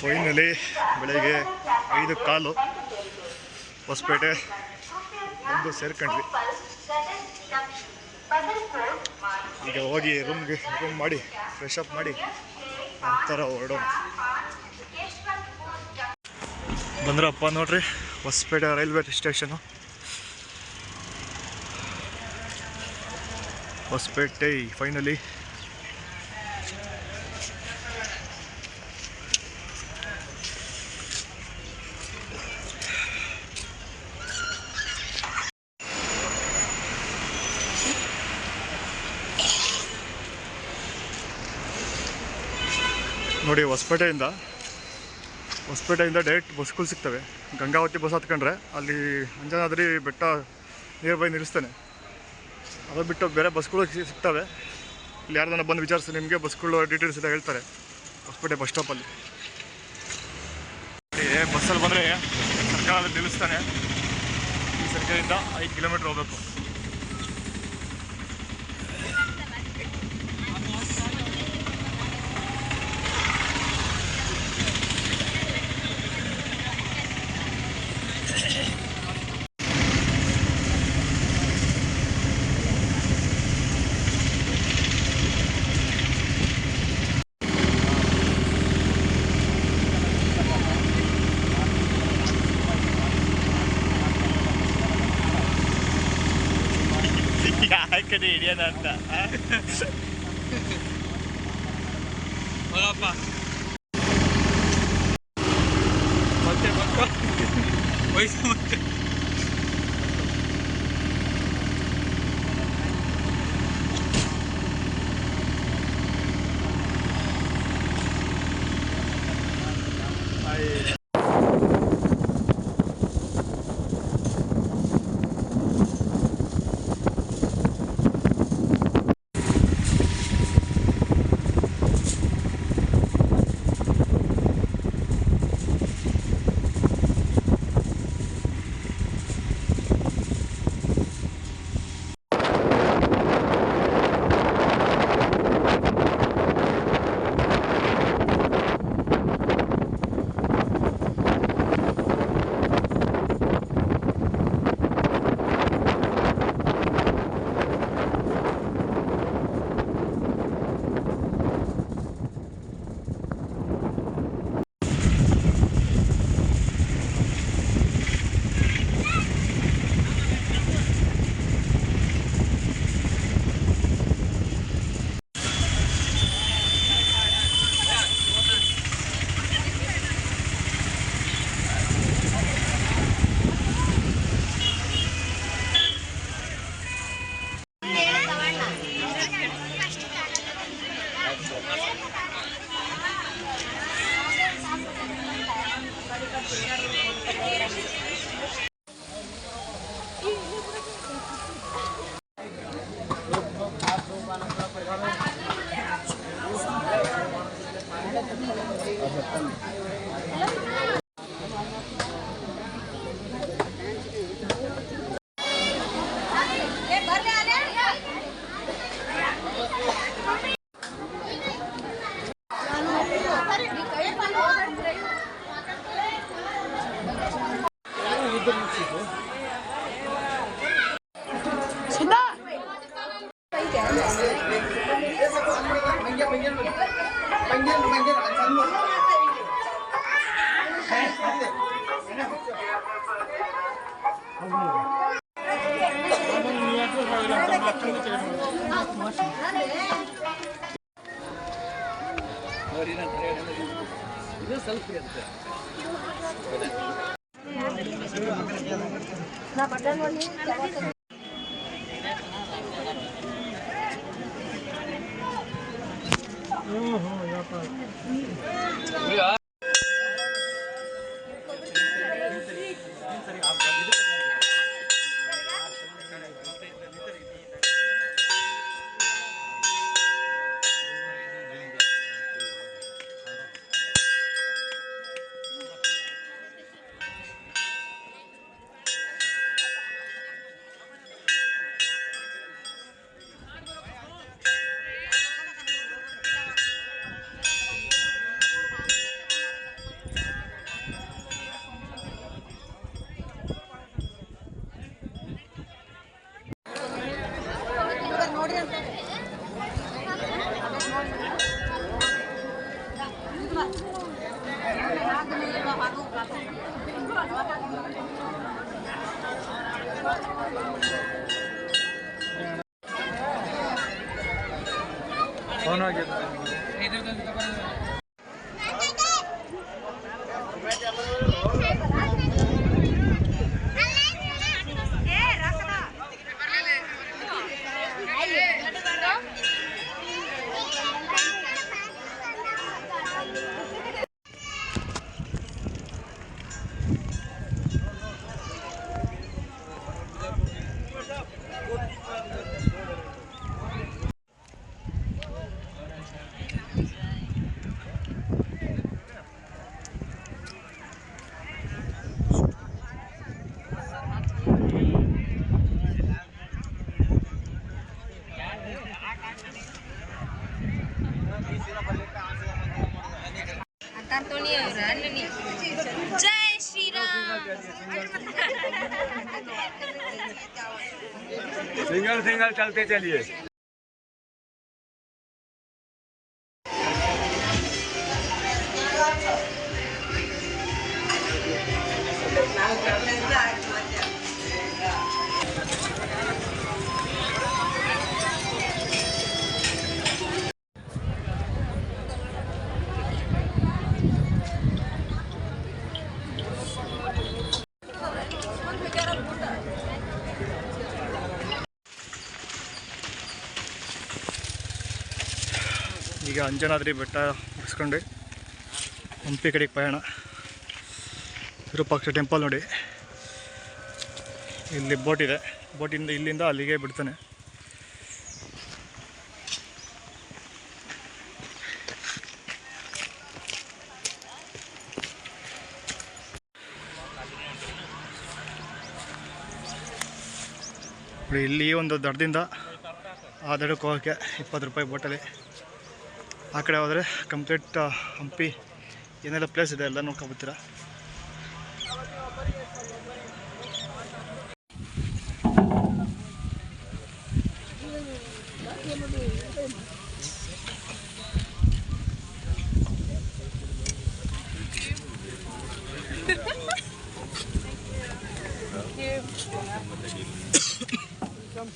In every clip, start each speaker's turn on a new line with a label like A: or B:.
A: Finally ಬೆಳಗ್ಗೆ ಐದು ಕಾಲು ಹೊಸಪೇಟೆ ಬಂದು ಸೇರ್ಕೊಂಡ್ವಿ. ಈಗ ಹೋಗಿ ರೂಮ್ಗೆ ರೂಮ್ ಮಾಡಿ ಫ್ರೆಶ್ ಅಪ್ ಮಾಡಿ, ನಂತರ ಹೊರಡೋಣ. ಬಂದ್ರಪ್ಪ ನೋಡ್ರಿ, Hospet railway station. Hospet finally ನೋಡಿ, ಹೊಸಪೇಟೆಯಿಂದ ಹೊಸಪೇಟೆಯಿಂದ ಡೈರೆಕ್ಟ್ ಬಸ್ಗಳು ಸಿಗ್ತವೆ. ಗಂಗಾವತಿ ಬಸ್ ಹತ್ಕೊಂಡ್ರೆ ಅಲ್ಲಿ ಅಂಜನಾದ್ರಿ ಬೆಟ್ಟ ನಿಯರ್ ಬೈ ನಿಲ್ಲಿಸ್ತಾನೆ. ಅದು ಬಿಟ್ಟು ಬೇರೆ ಬಸ್ಗಳು ಸಿಗ್ತವೆ. ಇಲ್ಲಿ ಯಾರ್ದಾನ ಬಂದು ವಿಚಾರಿಸಿ, ನಿಮಗೆ ಬಸ್ಗಳು ಡೀಟೇಲ್ಸ್ ಎಲ್ಲ ಹೇಳ್ತಾರೆ. ಹೊಸಪೇಟೆ ಬಸ್ ಸ್ಟಾಪಲ್ಲಿ ಬಸ್ಸಲ್ಲಿ ಬಂದರೆ ಸರ್ಕಾರ ನಿಲ್ಲಿಸ್ತಾನೆ. ಈ ಸರ್ಕಾರದಿಂದ ಐದು ಕಿಲೋಮೀಟ್ರ್ ಹೋಗ್ಬೇಕು.
B: なった ఓహో जय
C: श्री राम
D: सिंगल सिंगल चलते चलिए।
A: ಈಗ ಅಂಜನಾದ್ರಿ ಬೆಟ್ಟ ಮುಗಿಸ್ಕೊಂಡು ಹಂಪಿ ಕಡೆಗೆ ಪಯಣ ವಿರೂಪಾಕ್ಷ ಟೆಂಪಲ್ ನೋಡಿ. ಇಲ್ಲಿ ಬೋಟ್ ಇದೆ. ಬೋಟಿಂದ ಇಲ್ಲಿಂದ ಅಲ್ಲಿಗೆ ಬಿಡ್ತಾನೆ. ನೋಡಿ ಇಲ್ಲಿ ಒಂದು ದಡದಿಂದ ಆ ದಡಕ್ಕೆ ಹೋಗೋಕ್ಕೆ ಇಪ್ಪತ್ತು ರೂಪಾಯಿ ಬೋಟಲ್ಲಿ ಆ ಕಡೆ ಹೋದರೆ ಕಂಪ್ಲೀಟ್ ಹಂಪಿ. ಏನೆಲ್ಲ ಪ್ಲೇಸ್ ಇದೆ ಎಲ್ಲ ನೋಡ್ಕೊಬತ್ತೀರ?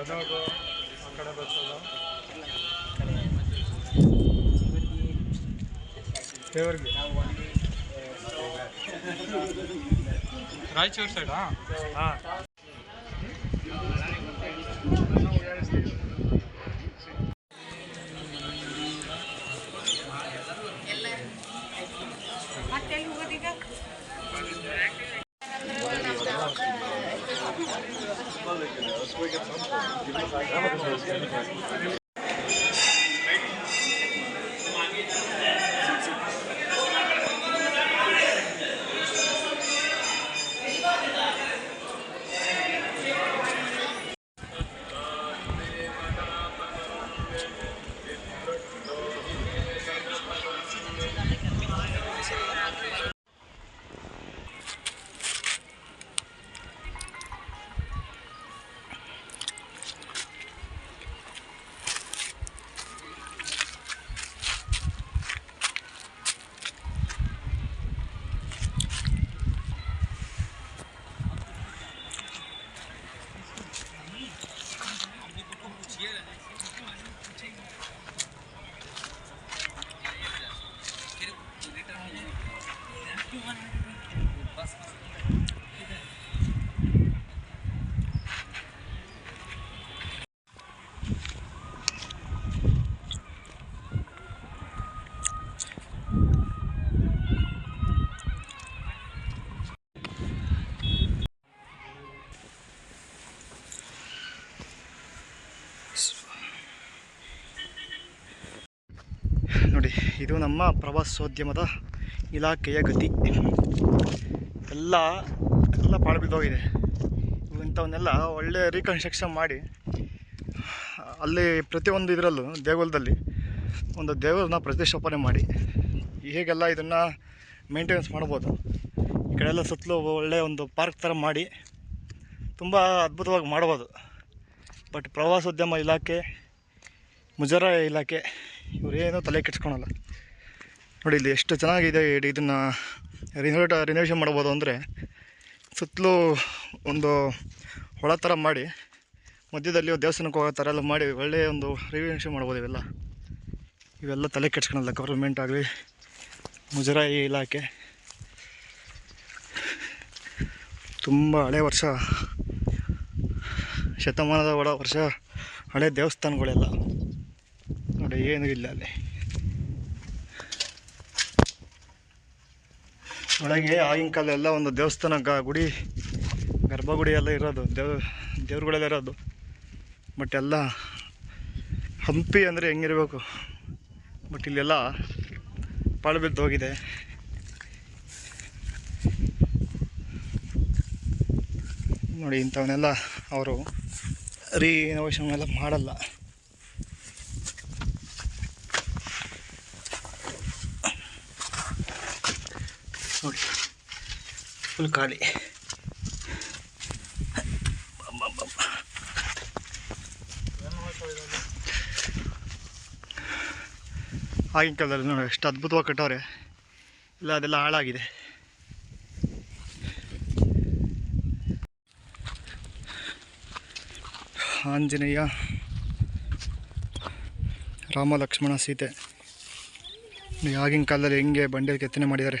B: ಮೂವತ್ತೊಂದಕ್ಕೆ ಮತ್ತೆ ಐವತ್ತು ರಾಯಚೂರು ಸೈಡಾ ಹಾಂ.
A: ನೋಡಿ ಇದು ನಮ್ಮ ಪ್ರವಾಸೋದ್ಯಮದ ಇಲಾಖೆಯ ಗತಿ. ಎಲ್ಲ ಎಲ್ಲ ಪಾಳು ಬಿದ್ದೋಗಿದೆ. ಇಂಥವನ್ನೆಲ್ಲ ಒಳ್ಳೆ ರೀಕನ್ಸ್ಟ್ರಕ್ಷನ್ ಮಾಡಿ, ಅಲ್ಲಿ ಪ್ರತಿಯೊಂದು ಇದರಲ್ಲೂ, ದೇಗುಲದಲ್ಲಿ ಒಂದು ದೇವರನ್ನ ಪ್ರತಿಷ್ಠಾಪನೆ ಮಾಡಿ, ಹೇಗೆಲ್ಲ ಇದನ್ನು ಮೇಂಟೆನೆನ್ಸ್ ಮಾಡ್ಬೋದು. ಈ ಕಡೆ ಎಲ್ಲ ಸುತ್ತಲೂ ಒಳ್ಳೆಯ ಒಂದು ಪಾರ್ಕ್ ಥರ ಮಾಡಿ, ತುಂಬ ಅದ್ಭುತವಾಗಿ ಮಾಡ್ಬೋದು. ಬಟ್ ಪ್ರವಾಸೋದ್ಯಮ ಇಲಾಖೆ, ಮುಜರಾಯಿ ಇಲಾಖೆ ಇವರೇನು ತಲೆ ಕೆಡ್ಸ್ಕೊಳಲ್ಲ. ನೋಡಿ ಇಲ್ಲಿ ಎಷ್ಟು ಚೆನ್ನಾಗಿದೆ ಇದನ್ನು ರಿನೋವೇಟ್ ರಿನೋವೇಷನ್ ಮಾಡ್ಬೋದು ಅಂದರೆ ಸುತ್ತಲೂ ಒಂದು ಹೊಳ ಥರ ಮಾಡಿ, ಮಧ್ಯದಲ್ಲಿ ದೇವಸ್ಥಾನಕ್ಕೆ ಹೋಗೋ ಥರ ಎಲ್ಲ ಮಾಡಿ ಒಳ್ಳೆಯ ಒಂದು ರಿನೋವೇಷನ್ ಮಾಡ್ಬೋದು ಇವೆಲ್ಲ. ಇವೆಲ್ಲ ತಲೆ ಕೆಡ್ಸ್ಕೊಳಲ್ಲ ಗೌರ್ಮೆಂಟ್ ಆಗಲಿ, ಮುಜರಾಯಿ ಇಲಾಖೆ. ತುಂಬ ಹಳೆ ವರ್ಷ, ಶತಮಾನದ ಒಳ ವರ್ಷ, ಹಳೆ ದೇವಸ್ಥಾನಗಳೆಲ್ಲ. ಏನೂ ಇಲ್ಲ ಅಲ್ಲಿ ಒಳಗೆ ಆಗಿನ ಕಾಲ ಎಲ್ಲ ಒಂದು ದೇವಸ್ಥಾನ ಗ ಗುಡಿ ಗರ್ಭಗುಡಿ ಎಲ್ಲ ಇರೋದು ದೇವ್ ದೇವ್ರುಗಳೆಲ್ಲ ಇರೋದು ಬಟ್ ಎಲ್ಲ ಹಂಪಿ ಅಂದರೆ ಹೆಂಗಿರಬೇಕು? ಬಟ್ ಇಲ್ಲೆಲ್ಲ ಪಾಳು ಬಿದ್ದು ಹೋಗಿದೆ. ನೋಡಿ ಇಂಥವನ್ನೆಲ್ಲ ಅವರು ರೀನೋವೇಷನ್ ಎಲ್ಲ ಮಾಡಲ್ಲ. ನೋಡಿ. ಫುಲ್ ಖಾಲಿ. ಆಗಿನ ಕಾಲದಲ್ಲಿ ನೋಡಿ ಎಷ್ಟು ಅದ್ಭುತವಾಗಿ ಕಟ್ಟವ್ರೆ. ಇಲ್ಲ, ಅದೆಲ್ಲ ಹಾಳಾಗಿದೆ. ಆಂಜನೇಯ ರಾಮ ಲಕ್ಷ್ಮಣ ಸೀತೆ ಆಗಿನ ಕಾಲದಲ್ಲಿ ಹೆಂಗೆ ಬಂಡೆಯಲ್ಲಿ ಕೆತ್ತನೆ ಮಾಡಿದ್ದಾರೆ.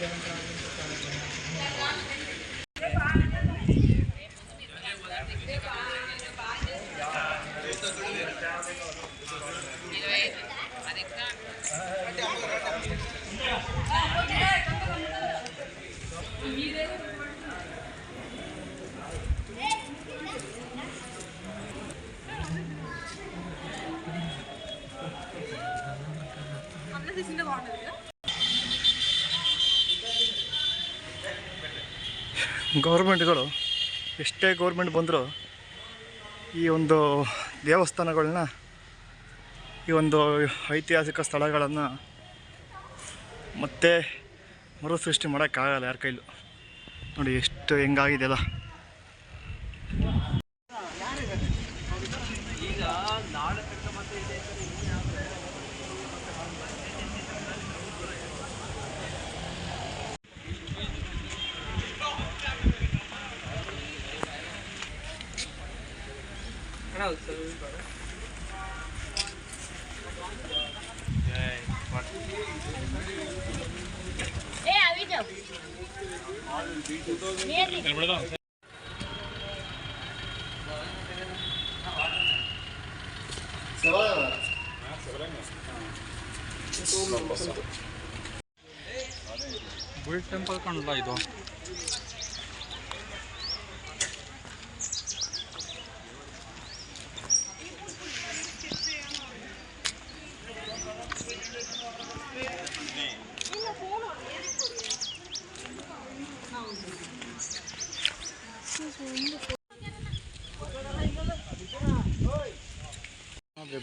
A: Gracias. ಗೌರ್ಮೆಂಟ್ಗಳು ಎಷ್ಟೇ ಗೌರ್ಮೆಂಟ್ ಬಂದರೂ ಈ ಒಂದು ದೇವಸ್ಥಾನಗಳನ್ನ, ಈ ಒಂದು ಐತಿಹಾಸಿಕ ಸ್ಥಳಗಳನ್ನು ಮತ್ತೆ ಮರುಸೃಷ್ಟಿ ಮಾಡೋಕ್ಕಾಗಲ್ಲ ಯಾರ ಕೈಲೂ. ನೋಡಿ ಎಷ್ಟು ಹೆಂಗಾಗಿದೆಯಲ್ಲ
B: ಬುಲ್ ಟೆಂಪಲ್ ಕಾಣಲ್ಲ ಇದು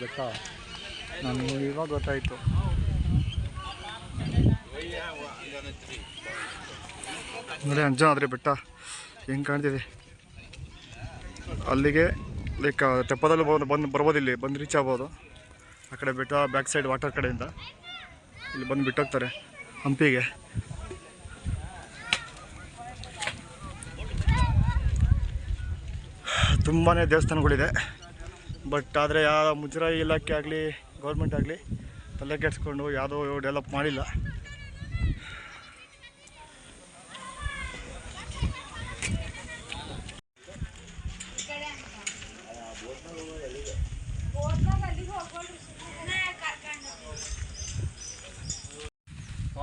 A: ಬೆಟ್ಟ ನನಗೆ ಇವಾಗ ಗೊತ್ತಾಯಿತು. ನೋಡಿ ಅಂಜನಾದ್ರಿ ಬೆಟ್ಟ. ಹೆಂಗ್ ಕಾಣ್ತಿದೆ? ಅಲ್ಲಿಗೆ ಲೈಕ್ ತೆಪ್ಪದಲ್ಲಿ ಬಂದು, ಬರ್ಬೋದು ಇಲ್ಲಿ. ಬಂದು ರೀಚ್ ಆಗ್ಬೋದು. ಆ ಕಡೆ ಬೆಟ್ಟ ಬ್ಯಾಕ್ ಸೈಡ್ ವಾಟರ್ ಕಡೆಯಿಂದ. ಇಲ್ಲಿ ಬಂದು ಬಿಟ್ಟೋಗ್ತಾರೆ, ಹಂಪಿಗೆ. ತುಂಬಾ ದೇವಸ್ಥಾನಗಳಿದೆ. ಬಟ್ ಆದರೆ ಯಾವ ಮುಜರಾಯಿ ಇಲಾಖೆ ಆಗಲಿ ಗೌರ್ಮೆಂಟ್ ಆಗಲಿ ತಲೆ ಕೆಡಿಸ್ಕೊಂಡು ಯಾವುದೋ ಡೆವಲಪ್ ಮಾಡಿಲ್ಲ.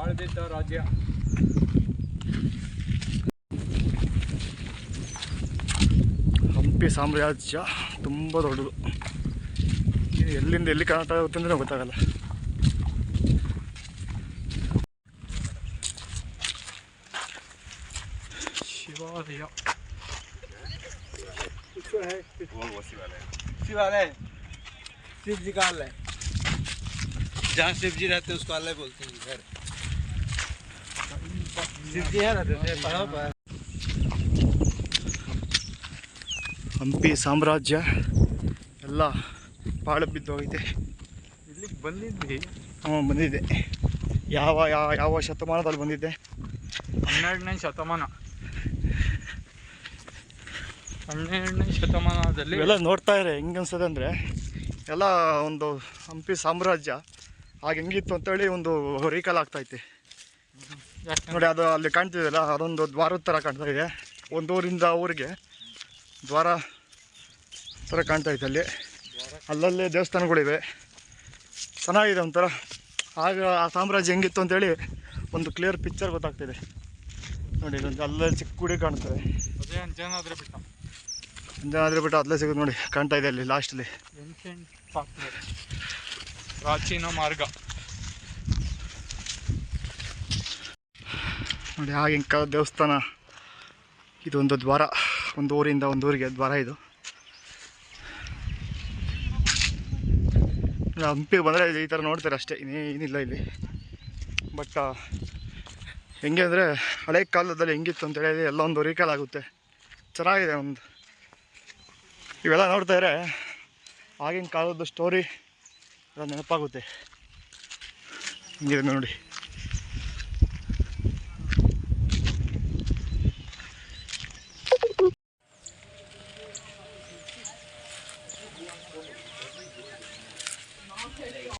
B: ಆಳ್ದಿದ್ದ ರಾಜ್ಯ.
A: ಹಂಪಿ ಸಾಮ್ರಾಜ್ಯ ತುಂಬ ದೊಡ್ಡದು ಇದು ಎಲ್ಲಿಂದ ಎಲ್ಲಿ ಕನೆಕ್ಟ್ ಆಗುತ್ತೆ ಅಂದರೆ ಗೊತ್ತಾಗಲ್ಲ
B: ಶಿವಾಲಯ
D: शिवालय शिव जी का आलय जहाँ शिव जी रहते हैं उसको आलय बोलते हैं घर शिव जी है ना तो पहाड़ों पर
A: ಹಂಪಿ ಸಾಮ್ರಾಜ್ಯ ಎಲ್ಲ ಪಾಳು ಬಿದ್ದೋಗೈತೆ
B: ಇಲ್ಲಿಗೆ ಬಂದಿದ್ವಿ
A: ಹ್ಞೂ ಬಂದಿದ್ದೆ. ಯಾವ ಯಾವ ಯಾವ ಶತಮಾನದಲ್ಲಿ ಬಂದಿದ್ದೆ?
B: ಹನ್ನೆರಡನೇ ಶತಮಾನ. ಹನ್ನೆರಡನೇ ಶತಮಾನದಲ್ಲಿ
A: ಎಲ್ಲ ನೋಡ್ತಾ ಇದ್ರೆ ಹೆಂಗೆ ಅನ್ಸದೆ ಅಂದರೆ ಎಲ್ಲ ಒಂದು ಹಂಪಿ ಸಾಮ್ರಾಜ್ಯ ಆಗ ಹೆಂಗಿತ್ತು ಅಂತೇಳಿ ಒಂದು ರೀಕಾಲ್ ಆಗ್ತೈತೆ ನೋಡಿ ಅದು ಅಲ್ಲಿ ಕಾಣ್ತಿದೆಯಲ್ಲ ಅದೊಂದು ದ್ವಾರದ ಥರ ಕಾಣ್ತಾ ಇದೆ. ಒಂದೂರಿಂದ ಊರಿಗೆ ದ್ವಾರ ಥರ ಕಾಣ್ತಾ ಇತ್ತು ಅಲ್ಲಿ. ಅಲ್ಲಲ್ಲೇ ದೇವಸ್ಥಾನಗಳಿವೆ. ಚೆನ್ನಾಗಿದೆ ಒಂಥರ. ಆಗ ಆ ಸಾಮ್ರಾಜ್ಯ ಹೆಂಗಿತ್ತು ಅಂತೇಳಿ ಒಂದು ಕ್ಲಿಯರ್ ಪಿಕ್ಚರ್ ಗೊತ್ತಾಗ್ತಿದೆ. ನೋಡಿ ಇಲ್ಲೊಂದು ಅಲ್ಲೇ ಚಿಕ್ಕ ಗುಡಿ ಕಾಣ್ತದೆ.
B: ಅದೇ ಅಂಜನಾದ್ರಿ ಬಿಟ್ಟ?
A: ಅಂಜನಾದ್ರಿ ಬಿಟ್ಟು ಅಲ್ಲೇ ಸಿಗೋದು ನೋಡಿ ಕಾಣ್ತಾ ಇದೆ ಅಲ್ಲಿ ಲಾಸ್ಟಲ್ಲಿ
B: ಪ್ರಾಚೀನ ಮಾರ್ಗ.
A: ನೋಡಿ ಆಗಿನ ಕಾಲದ ದೇವಸ್ಥಾನ. ಇದೊಂದು ದ್ವಾರ. ಒಂದು ಊರಿಂದ ಒಂದು ಊರಿಗೆ ದ್ವಾರ ಇದು. ಹಂಪಿಗೆ ಬಂದರೆ ಈ ಥರ ನೋಡ್ತಾರೆ ಅಷ್ಟೇ. ಇನ್ನೇನಿಲ್ಲ ಇಲ್ಲಿ. ಬಟ್ ಹೆಂಗೆ ಅಂದರೆ ಹಳೆ ಕಾಲದಲ್ಲಿ ಹೆಂಗಿತ್ತು ಅಂತ ಹೇಳಿ ಎಲ್ಲ ಒಂದು ರೀಕಾಲ್ ಆಗುತ್ತೆ. ಚೆನ್ನಾಗಿದೆ ಒಂದು. ಇವೆಲ್ಲ ನೋಡ್ತಾಯಿದ್ರೆ ಆಗಿನ ಕಾಲದ ಸ್ಟೋರಿ ಎಲ್ಲ ನೆನಪಾಗುತ್ತೆ. ಹಿಂಗಿದೆ ನೋಡಿ.